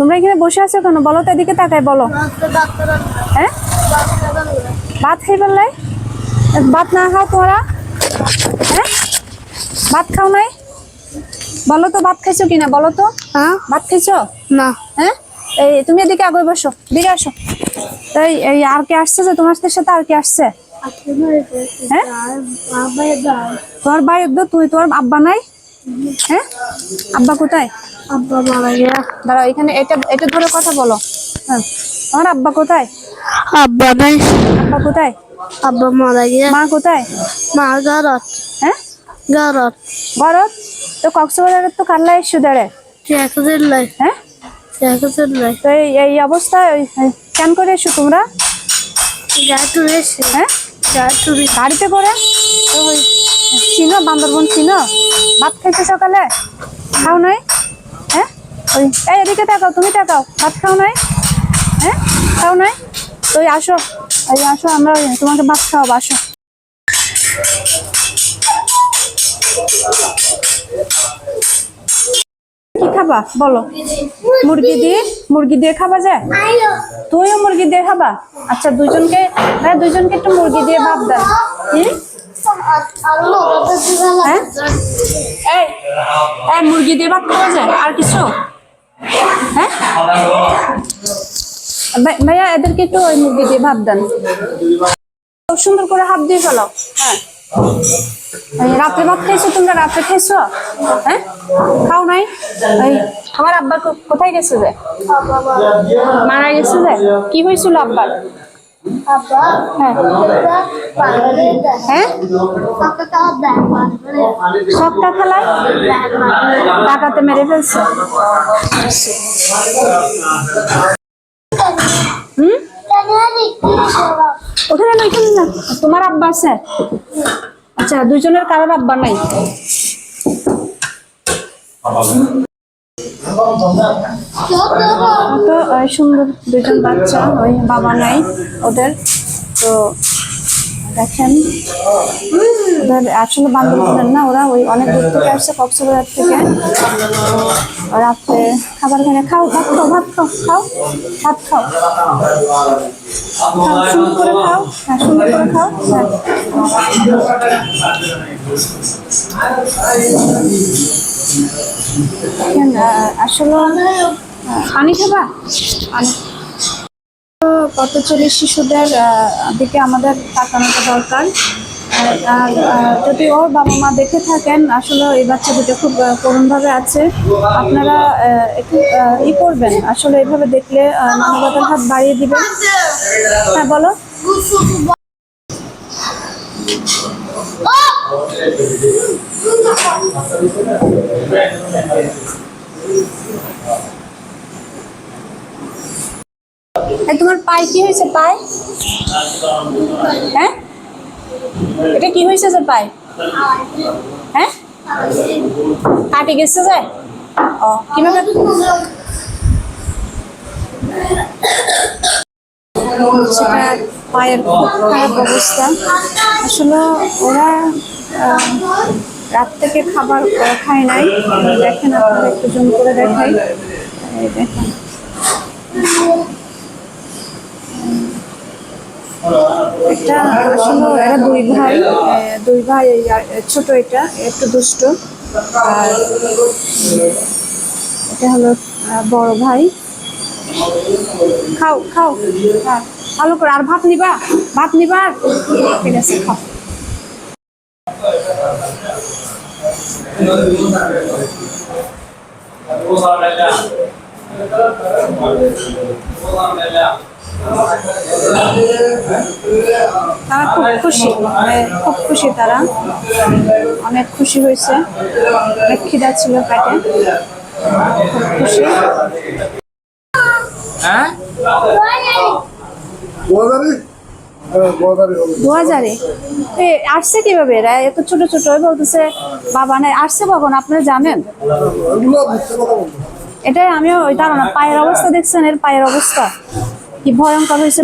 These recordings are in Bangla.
তোমরা এখানে বসে আছো কেন? বলো তো এদিকে তাকাই বলো। হ্যাঁ? ভাত খাই ফেললে? ভাত না খাও তোমরা? হ্যাঁ? ভাত খাও নাই? বলো তো ভাত খাইছো কিনা বলো তো। হ্যাঁ? ভাত খাইছো? না। হ্যাঁ? এই তুমি এদিকে আগে বসো দিকে আসো। তাই এই আর কে আসছে যে তোমার সাথে আর কে আসছে? হ্যাঁ? তোমার ভাই তুই তোমার আব্বা নাই? হ্যাঁ? আব্বা কোথায়? আব্বা মারা গিয়া। দাঁড়াও এখানে এটা এটা ধরে কথা বলো। হ্যাঁ তোমার আব্বা কোথায়? আব্বা নাই। আব্বা কোথায়? আব্বা মারা গিয়া। মা কোথায়? মা গারত হ্যাঁ? গারত ঘরত? তো কক্সবাজারের তো কাল্লা এসো দাঁড়ে শেখ দিল্লাই হ্যাঁ? শেখ দিল্লাই তো এই অবস্থায় কেন করে এসো তোমরা? গায়ে তুলে এসে। হ্যাঁ? গায়ে তুলে গাড়িতে করে? তো চিনো, বান্দরবন চিনো? ভাত খাইছো সকালে? খাও নাই? হ্যাঁ? ওই, এই এদিকে তাকাও, তুমি তাকাও। ভাত খাও নাই? হ্যাঁ? খাও নাই? তো আসো। এই আসো, আমরা তোমাকে ভাত খাওয়াবো, আসো। কি খাবা? বলো। মুরগি দিয়ে? মুরগি দিয়ে খাবা যায় তুইও মুরগি দিয়ে খাবা? আচ্ছা দুজনকে হ্যাঁ দুজনকে একটু মুরগি দিয়ে ভাত দেন হুম? হ্যাঁ এই, মুরগি দিয়ে ভাত খাওয়া যায়? আর কিছু? হ্যাঁ? ভাইয়া, এদেরকে একটু ওই মুরগি দিয়ে ভাত দেন। সুন্দর করে হাত দিয়ে ফেলো হ্যাঁ। রাত্রে ভাত খাইছো, তোমরা রাত্রে খাইছো? হ্যাঁ? খাও নাই? আমার আব্বা কোথায় গেছে যে? মারা গেছে যে? কি হয়েছিল আব্বার? আব্বা হ্যাঁ। হ্যাঁ? সবটা খেলায় টাকাতে মেরে ফেলছে। ওখানে না। তোমার আব্বা আছে? আচ্ছা দুজনের কারোর আব্বা নাই? তো সুন্দর দুজন বাচ্চা, ওই বাবা নাই, ওদের। তো দেখেন আসলে বান্ধবীদের না, ওরা ওই অনেক দূর থেকে আসছে, কক্সবাজার থেকে। রাত্রে খাবার খেয়ে, খাও, ভাত খাও ভাত খাও খাও, ভাত খাও। খাও, সুন্দর করে খাও হ্যাঁ সুন্দর করে খাও হ্যাঁ। আসলে পানি খাবা? পথচলি শিশুদের দিকে আমাদের তাকানোটা দরকার। আর যদি ওর বাবা মা দেখে থাকেন, আসলে এই বাচ্চা দুটো খুব করুণভাবে আছে। আপনারা একটু ই করবেন। আসলে এইভাবে দেখলে মানবতার হাত বাড়িয়ে দিবেন। হ্যাঁ বলো। তোমার পায়ে কি হয়েছে, পায়ে? হ্যাঁ? এটা কি হয়েছে যে পায়ে? হ্যাঁ? কাটে গেছে যায় ও, কীভাবে? সেটা পায়ের খুব খারাপ অবস্থা। আসলে ওরা রাত থেকে খাবার খায় নাই। দেখেন আপনারা একটু জুম করে দেখাই। দেখেন। এটা আসলে এরা দুই ভাই দুই ভাই ছোট এটা একটু দুষ্ট। আর এটা হলো বড় ভাই। খাও খাও। হ্যাঁ ভালো করে, আর ভাত নিবা ভাত নিবা? ঠিক আছে, খাও। তারা খুব খুশি মানে খুব খুশি তারা। অনেক খুশি হয়েছে। অনেক খিদা ছিল পেটে। খুব খুশি। হ্যাঁ? দু হাজারে এ, আসছে কীভাবে? এরা এত ছোট ছোট বলতেছে, বাবা নাই আসছে কখন? আপনারা জানেন? এটাই আমিও ওই ধারণা। পায়ের অবস্থা দেখছেন, এর পায়ের অবস্থা। কি ভয়ঙ্কর হয়েছে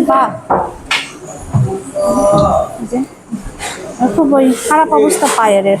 এই খুব খারাপ অবস্থা পায়ের, এর?